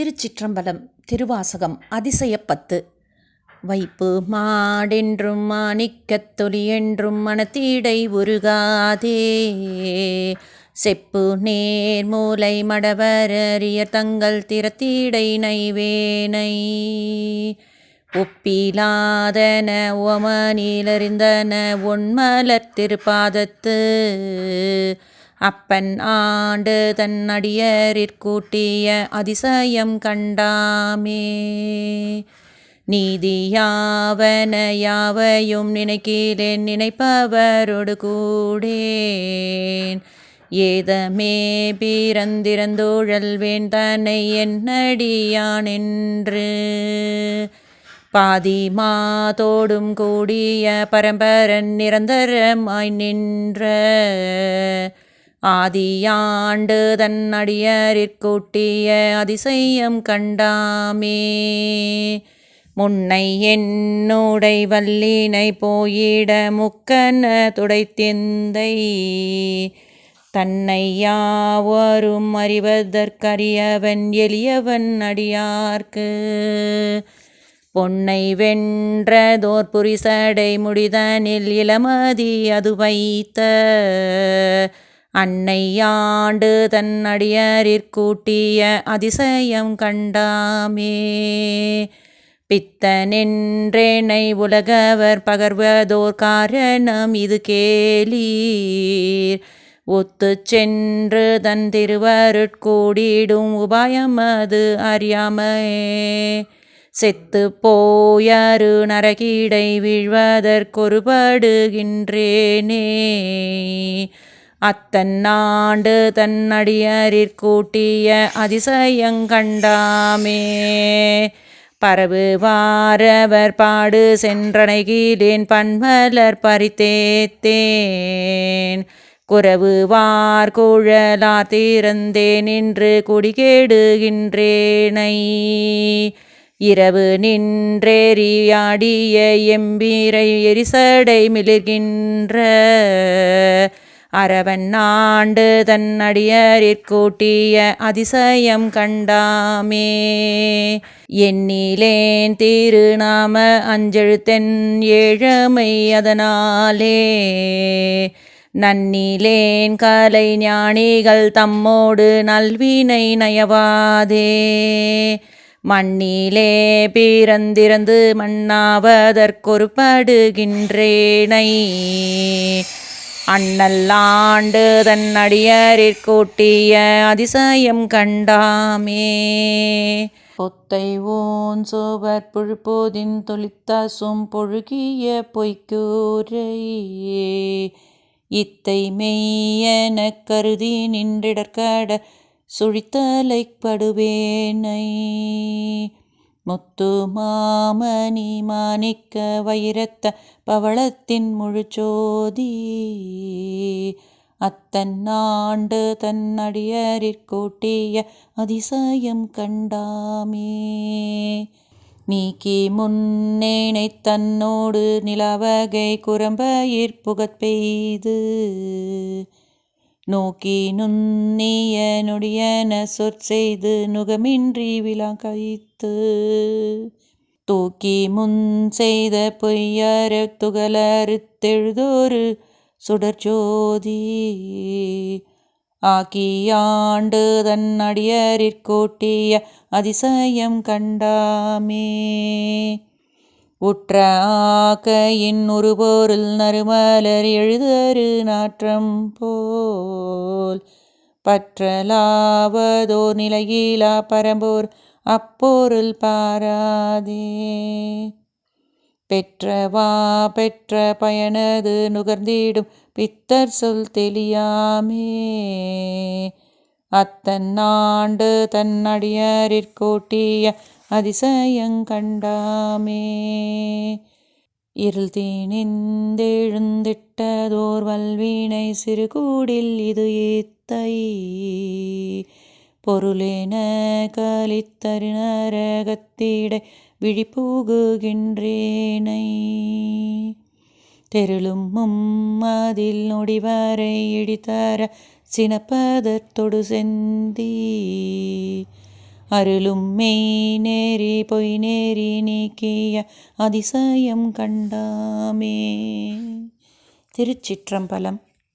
திருச்சிற்றம்பலம் திருவாசகம் அதிசயப்பத்து வைப்பு மாடென்றும் மாணிக்கத் தொலி என்றும் மனத்தீடை உருகாதே. செப்பு நேர்மூலை மடவரறிய தங்கள் திறத்தீடை நைவேனை. ஒப்பிலாதன ஓமனிலறிந்தன ஒன்மலர் திருப்பாதத்து. அப்பன் ஆண்டு தன்னடியரிற்கூட்டிய அதிசயம் கண்டாமே. நீதியாவன யாவையும் நினைக்கிறேன் நினைப்பவரோடு கூடேன். ஏதமே பிறந்திறந்தோழல் வேந்தனை என்னடியான் என்று. பாதி மாதோடும் கூடிய பரம்பரன் நிரந்தரமாய் நின்ற. ஆதியாண்டு தன்னடியரிற்கூட்டிய அதிசயம் கண்டாமே. முன்னை என்னுடை வல்லினை போயிட முக்கன துடைத்தெந்தை. தன்னை யாவரும் அறிவதற்கரியவன் எளியவன் அடியார்க்கு. பொன்னை வென்றதோர் புரிசடை முடிதனில் இளமதி அது வைத்த. அன்னை ஆண்டு தன் அடியரிற்கூட்டிய அதிசயம் கண்டாமே. பித்தனென்றேனை உலகவர் பகர்வதோர் காரணம் இது கேளீர். ஒத்து சென்று தன் திருவருட்கூடிடும் உபாயம் அது அறியாமே செத்து போயரு நரகீடை வீழ்வதற்கொருபடுகின்றேனே. அத்தன் ஆண்டு கூட்டிய அதிசயங்கண்டாமே பரவு வாரவர் பாடு சென்றனைகீழேன் பன்மலர் பறித்தேத்தேன் குறவு வார் குழலார் தீரந்தேன் நின்று குடிகேடுகின்றேனை. இரவு நின்றேறியாடிய எம்பீரை எரிசடை மிளிர்கின்ற அரவன் ஆண்டு தன்னடியரிற்கூட்டிய அதிசயம் கண்டாமே. எண்ணிலேன் திருநாம அஞ்செழுத்தென் ஏழமை அதனாலே. நன்னிலேன் கலை ஞானிகள் தம்மோடு நல்வினை நயவாதே. மண்ணிலே பிறந்திறந்து மண்ணாவதற்கொருப்படுகின்றேனை அண்ணல்லாண்டு தன் அடியரிற்கூட்டிய அதிசயம் கண்டாமே. பொத்தை ஓன் சோவர் புழுப்போதின் தொளித்தாசும் பொழுகிய பொய்க்கூரையே. இத்தை மெய்யெனக் கருதி நின்றிடற்கட சுழித்தலைப்படுவேனை. முத்து மாமணி மாணிக்க வைரத்த பவளத்தின் முழுச்சோதி. அத்தன் ஆண்டு தன்னடியறிற்கூட்டிய அதிசயம் கண்டாமே. நீக்கி முன்னேனை தன்னோடு நிலவகை குரம்பயிர் புகத் பெய்து நோக்கி நுண்ணிய நொடியன சொற்செய்து நுகமின்றி விழா கைத்து தூக்கி முன் செய்த பொய்யற துகளறுத்தெழுதொரு சுடர்ஜோதி. ஆக்கியாண்டு தன் அடியரிற்கோட்டிய அதிசயம் கண்டாமே. உற்ற ஆக்கையின் போரில் நறுமலர் எழுதரு நாற்றம் போல். பற்றலாவதோர் நிலையிலா பரம்போர் அப்பொருள் பாராதே. பெற்றவா பெற்ற பயனது நுகர்ந்திடும் பித்தர் சொல் தெளியாமே. அத்தன்னாண்டு ஆண்டு அதிசயங்கண்டாமே இருள் தீனிந்தெழுந்திட்டதோர் வல்வினை சிறுகூடில் இது ஈத்தை பொருளேன கலித்தருநரகத்திடை விழிப்பூகுகின்றேனை. தெருளும் மும்மதில் நொடிவரை இடித்தர சினப்பதத்தொடு செந்தி. அருளும் மெய் நேரி பொய் நேரி நீக்கிய அதிசயம் கண்டாமே. திருச்சிற்றம்பலம்.